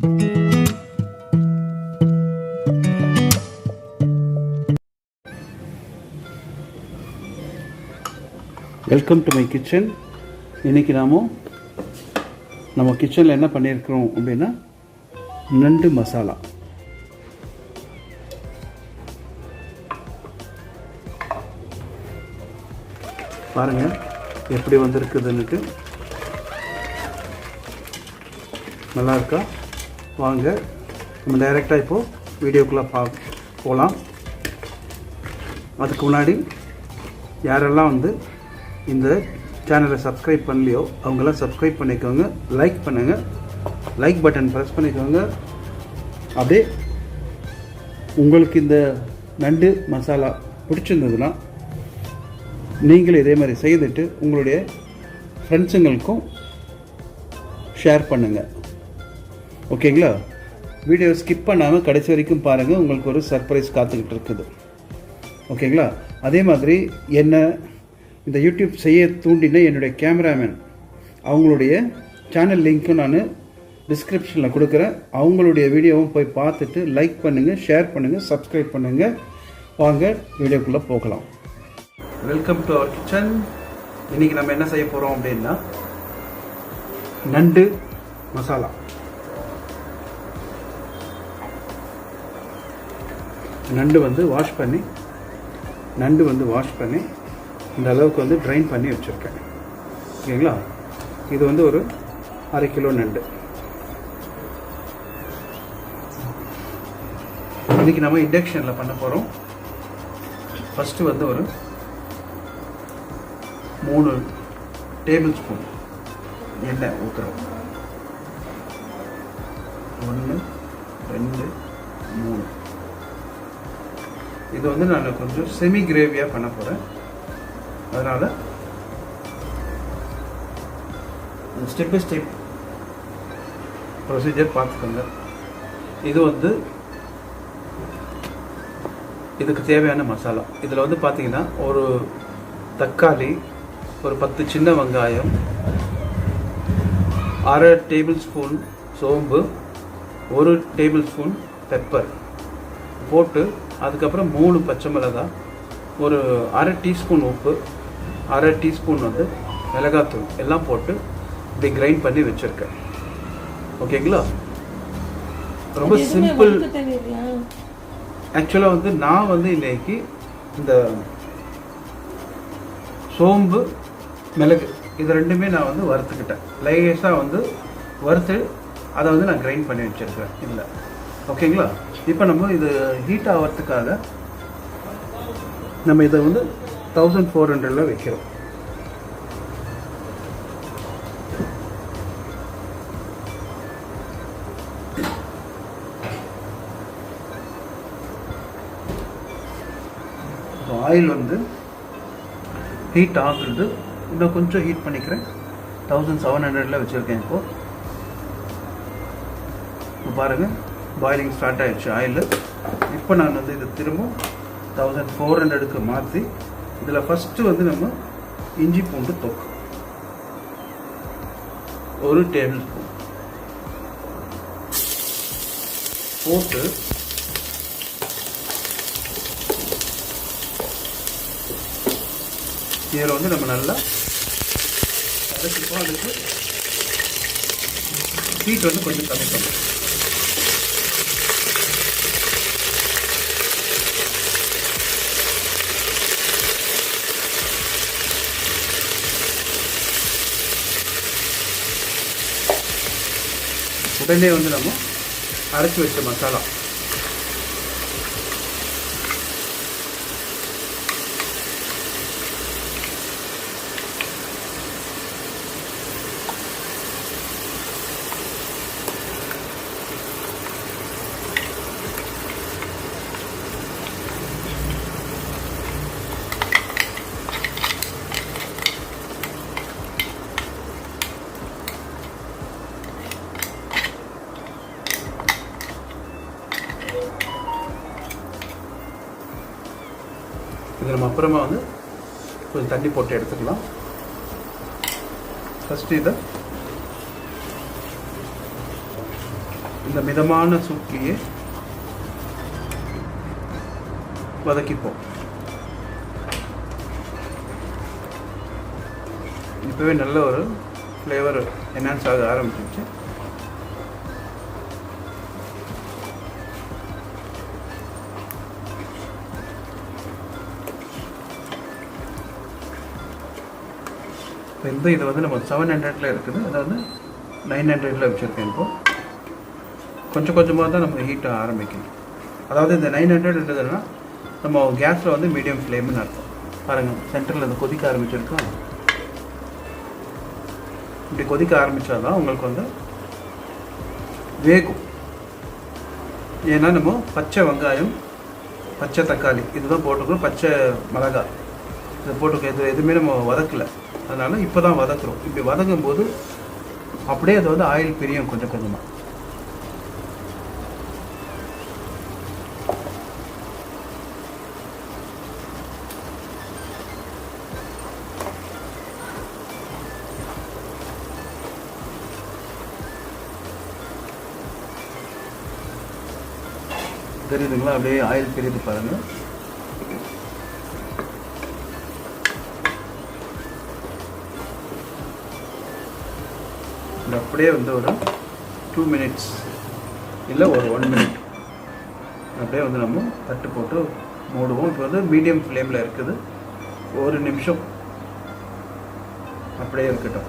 Welcome to my kitchen இன்றைக்கி நாம நம்ம கிச்சனில் என்ன பண்ணியிருக்கிறோம் அப்படின்னா நண்டு மசாலா. பாருங்கள் எப்படி வந்திருக்குதுன்னுட்டு. நல்லா இருக்கா வாங்க. நம்ம டைரெக்டாக இப்போது வீடியோக்குள்ளே பா போகலாம் அதுக்கு முன்னாடி யாரெல்லாம் வந்து இந்த சேனலை சப்ஸ்கிரைப் பண்ணலையோ அவங்கெல்லாம் சப்ஸ்கிரைப் பண்ணிக்கோங்க லைக் பண்ணுங்கள் லைக் பட்டன் ப்ரெஸ் பண்ணிக்கோங்க. அப்படியே உங்களுக்கு இந்த நண்டு மசாலா பிடிச்சிருந்ததுன்னா நீங்களும் இதே மாதிரி செய்துட்டு உங்களுடைய ஃப்ரெண்ட்ஸுங்களுக்கும் ஷேர் பண்ணுங்கள் ஓகேங்களா? வீடியோ ஸ்கிப் பண்ணாமல் கடைசி வரைக்கும் பாருங்கள் உங்களுக்கு ஒரு சர்ப்ரைஸ் காத்துக்கிட்டு இருக்குது. ஓகேங்களா? அதே மாதிரி என்ன இந்த யூடியூப் செய்ய தூண்டின என்னுடைய கேமராமேன் அவங்களுடைய சேனல் லிங்க்கும் நான் டிஸ்கிரிப்ஷனில் கொடுக்குறேன். அவங்களுடைய வீடியோவும் போய் பார்த்துட்டு லைக் பண்ணுங்கள் ஷேர் பண்ணுங்கள் சப்ஸ்கிரைப் பண்ணுங்கள் வாங்க வீடியோக்குள்ளே போகலாம். வெல்கம் டு அவர் கிச்சன் இன்றைக்கி நம்ம என்ன செய்ய போகிறோம் அப்படின்னா நண்டு மசாலா. நண்டு வந்து வாஷ் பண்ணி நண்டு வந்து வாஷ் பண்ணி இந்த அளவுக்கு வந்து ட்ரைன் பண்ணி வச்சுருக்கேன். ஓகேங்களா இது வந்து ஒரு அரை கிலோ நண்டு. இன்றைக்கி நம்ம இண்டக்ஷனில் பண்ண போகிறோம் ஃபஸ்ட்டு வந்து ஒரு மூணு டேபிள் ஸ்பூன் எண்ணெய் ஊற்றுறோம் ஒன்று ரெண்டு மூணு. இது வந்து நான் கொஞ்சம் செமி கிரேவியாக பண்ண போகிறேன் அதனால் ஸ்டெப் பை ஸ்டெப் ப்ரொசீஜர் பார்த்துக்கோங்க. இது வந்து இதுக்கு தேவையான மசாலா. இதில் வந்து பார்த்தீங்கன்னா ஒரு தக்காளி ஒரு பத்து சின்ன வெங்காயம் அரை டேபிள் ஸ்பூன் சோம்பு ஒரு டேபிள் ஸ்பூன் பெப்பர் போட்டு அதுக்கப்புறம் மூணு பச்சை மிளகாய் ஒரு அரை டீஸ்பூன் உப்பு அரை டீஸ்பூன் வந்து மிளகாத்தூள் எல்லாம் போட்டு இப்படி கிரைண்ட் பண்ணி வச்சுருக்கேன். ஓகேங்களா? ரொம்ப சிம்பிள் ஆக்சுவலாக வந்து நான் வந்து இன்னைக்கு இந்த சோம்பு மிளகு இது ரெண்டுமே நான் வந்து வறுத்துக்கிட்டேன். லேசாக வந்து வறுத்து அதை வந்து நான் கிரைண்ட் பண்ணி வச்சுருக்கேன் இல்லை. ஓகேங்களா? இப்போ நம்ம இது ஹீட் ஆகிறதுக்காக நம்ம இதை வந்து தௌசண்ட் ஃபோர் ஹண்ட்ரடில் வைக்கிறோம். ஆயில் வந்து ஹீட் ஆகுறது இன்னும் கொஞ்சம் ஹீட் பண்ணிக்கிறேன். தௌசண்ட் செவன் ஹண்ட்ரடில் வச்சுருக்கேன் இப்போது இப்போ பாருங்கள் பாயிலிங் ஸ்டார்ட் ஆகிடுச்சு ஆயில் இப்போ நான் வந்து இதை திரும்ப தௌசண்ட் ஃபோர் ஹண்ட்ரடுக்கு மாற்றி இதில் ஃபஸ்ட்டு வந்து நம்ம இஞ்சி பூண்டு தொக்கு. ஒரு டேபிள் ஸ்பூன் போட்டு இதில் வந்து நம்ம நல்லா கரைச்சிப்போம் அதுக்கு ஹீட் வந்து கொஞ்சம் கம்மி பண்ணணும். உடனே வந்து நம்ம அரைச்சி வச்ச மசாலா இது நம்ம அப்புறமா வந்து கொஞ்சம் தண்ணி போட்டு எடுத்துக்கலாம். ஃபஸ்ட்டு இதை இந்த மிதமான சூட்லேயே வதக்கிப்போம். இப்போவே நல்ல ஒரு ஃப்ளேவர் என்ஹான்ஸ் ஆக ஆரம்பிச்சிருச்சு. இப்போ இந்த இது வந்து நம்ம செவன் ஹண்ட்ரடில் இருக்குது. அதாவது நைன் ஹண்ட்ரடில் வச்சுருக்கேன் இப்போ. கொஞ்சம் கொஞ்சமாக தான் நம்ம ஹீட் ஆரம்பிக்கணும். அதாவது இந்த நைன் ஹண்ட்ரட் இருந்ததுன்னா நம்ம கேஸில் வந்து மீடியம் ஃப்ளேம்னு அர்த்தம். பாருங்கள் சென்டரில் இந்த கொதிக்க ஆரம்பிச்சிருக்கோம். இப்படி கொதிக்க ஆரம்பித்தாதான் உங்களுக்கு வந்து வேகும். ஏன்னா நம்ம பச்சை வெங்காயம் பச்சை தக்காளி இதுதான் போட்டுக்கணும் பச்சை மிளகாய். இதை போட்டு இது எதுவுமே நம்ம வதக்கலை. அதனால் இப்போ தான் வதக்குறோம். இப்படி வதக்கும் போது அப்படியே அது வந்து ஆயில் பிரியும் கொஞ்சம் கொஞ்சமாக தெரியுதுங்களா? அப்படியே ஆயில் பிரியுது பாருங்கள் இது அப்படியே வந்து ஒரு டூ மினிட்ஸ் இல்லை ஒரு ஒன் மினிட் அப்படியே வந்து நம்ம தட்டு போட்டு மூடுவோம். இப்போ வந்து மீடியம் ஃப்ளேமில் இருக்குது. ஒரு நிமிஷம் அப்படியே இருக்கட்டும்.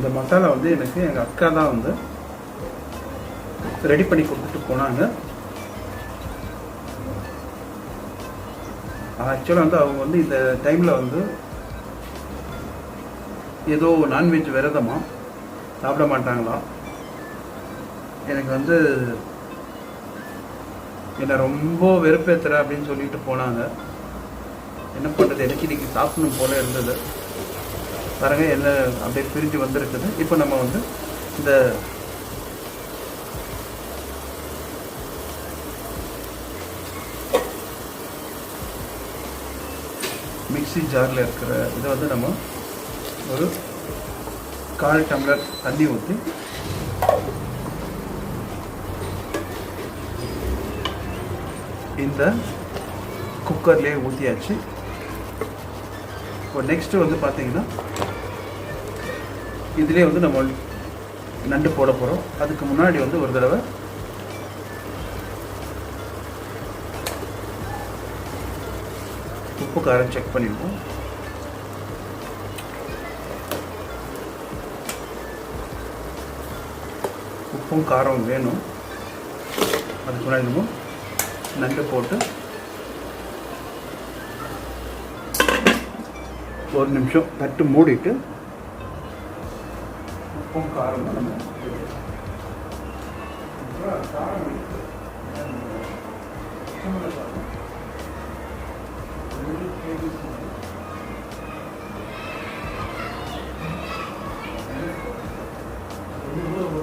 இந்த மசாலா வந்து எனக்கு எங்கள் அக்கா தான் வந்து ரெடி பண்ணி கொடுத்துட்டு போனாங்க. ஆக்சுவலாக வந்து அவங்க வந்து இந்த டைமில் வந்து ஏதோ நான்வெஜ் விரதமா சாப்பிட மாட்டாங்களாம் எனக்கு வந்து என்னை ரொம்ப வெறுப்பேற்றுற அப்படின்னு சொல்லிட்டு போனாங்க. என்ன பண்ணுறது எனக்கு இன்னைக்கு சாப்பிடணும் போல இருந்தது. பாருங்க என்ன அப்படியே பிரிஞ்சு வந்திருக்குது. இப்போ நம்ம வந்து இந்த மிக்சி ஜாரில் இருக்கிற இதை வந்து நம்ம ஒரு கால் டம்ளர் தண்ணி ஊற்றி இந்த குக்கர்லேயே ஊற்றியாச்சு இப்போ நெக்ஸ்ட்டு வந்து பார்த்தீங்கன்னா இதிலே வந்து நம்ம நண்டு போட போகிறோம் அதுக்கு முன்னாடி வந்து ஒரு தடவை உப்பு காரம் செக் பண்ணிடுவோம். உப்பும் காரம் வேணும். அதுக்கு முன்னாடி நம்ம நண்டு போட்டு ஒரு நிமிஷம் தட்டு மூடிட்டு உப்பும் காரம் நம்ம காரம் இருக்கு.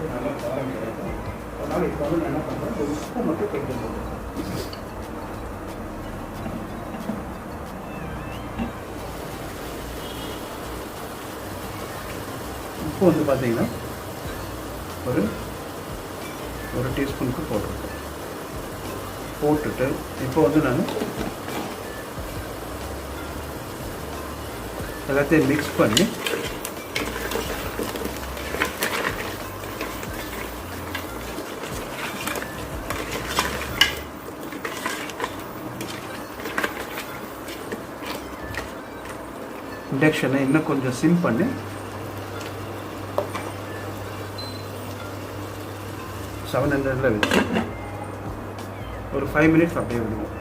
நல்ல காரம் கிடைக்கும். அதனால் இப்போ வந்து நான் என்ன பண்ணுறேன் உப்பு மட்டும் கொஞ்சம் போட்டுக்கிறேன் உப்பு வந்து பார்த்தீங்கன்னா ஒரு ஒரு டீஸ்பூனுக்கு போட்டிருக்கேன். போட்டுட்டு இப்போ வந்து நான் எல்லாத்தையும் மிக்ஸ் பண்ணி இண்டக்ஷனை இன்னும் கொஞ்சம் சிம் பண்ணி செவன் ஹண்ட்ரடில் வச்சு ஒரு ஃபைவ் மினிட்ஸ் அப்படியே விடுவோம்.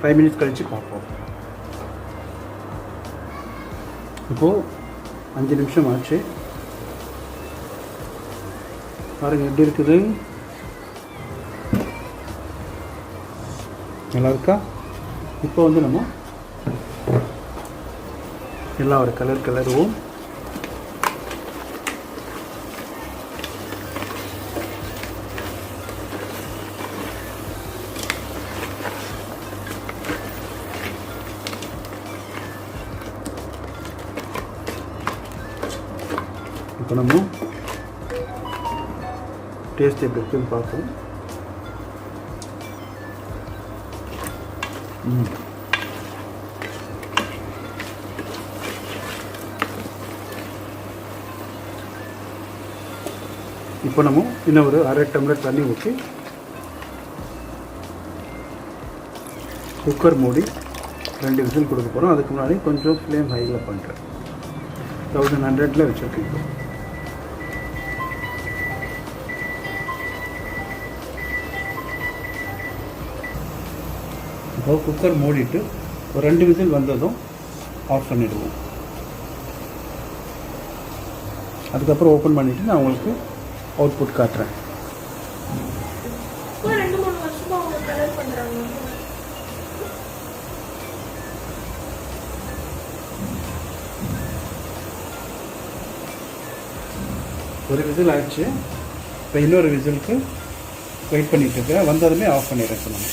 ஃபைவ் மினிட்ஸ் கழித்து பார்ப்போம். இப்போது அஞ்சு நிமிஷம் ஆச்சு. பாருங்கள் எப்படி இருக்குது? நல்லா இருக்கா? இப்போ வந்து நம்ம எல்லா ஒரு கலர் கலருவோம். இப்போ நம்ம டேஸ்ட் எப்படி இருக்குன்னு பார்ப்போம். இப்போ நம்ம இன்னும் ஒரு அரை டம்ளர் தண்ணி ஊற்றி குக்கர் மூடி ரெண்டு விசில் கொடுக்க போகிறோம் அதுக்கு முன்னாடி கொஞ்சம் ஃப்ளேம் ஹையில் பண்ணுறேன் தௌசண்ட் ஹண்ட்ரடில் வச்சுருக்கேன் இப்போ குக்கர் மூடிட்டு ஒரு ரெண்டு விசில் வந்ததும் ஆஃப் பண்ணிடுவோம். அதுக்கப்புறம் ஓப்பன் பண்ணிவிட்டு நான் உங்களுக்கு அவுட்புட் காட்டுறேன். அவங்க கலர் பண்றாங்க. ஒரு விசில் ஆயிடுச்சு. இப்போ இன்னொரு விசிலுக்கு வெயிட் பண்ணிட்டு இருக்கேன். வந்ததுமே ஆஃப் பண்ணிடுறேன் நான்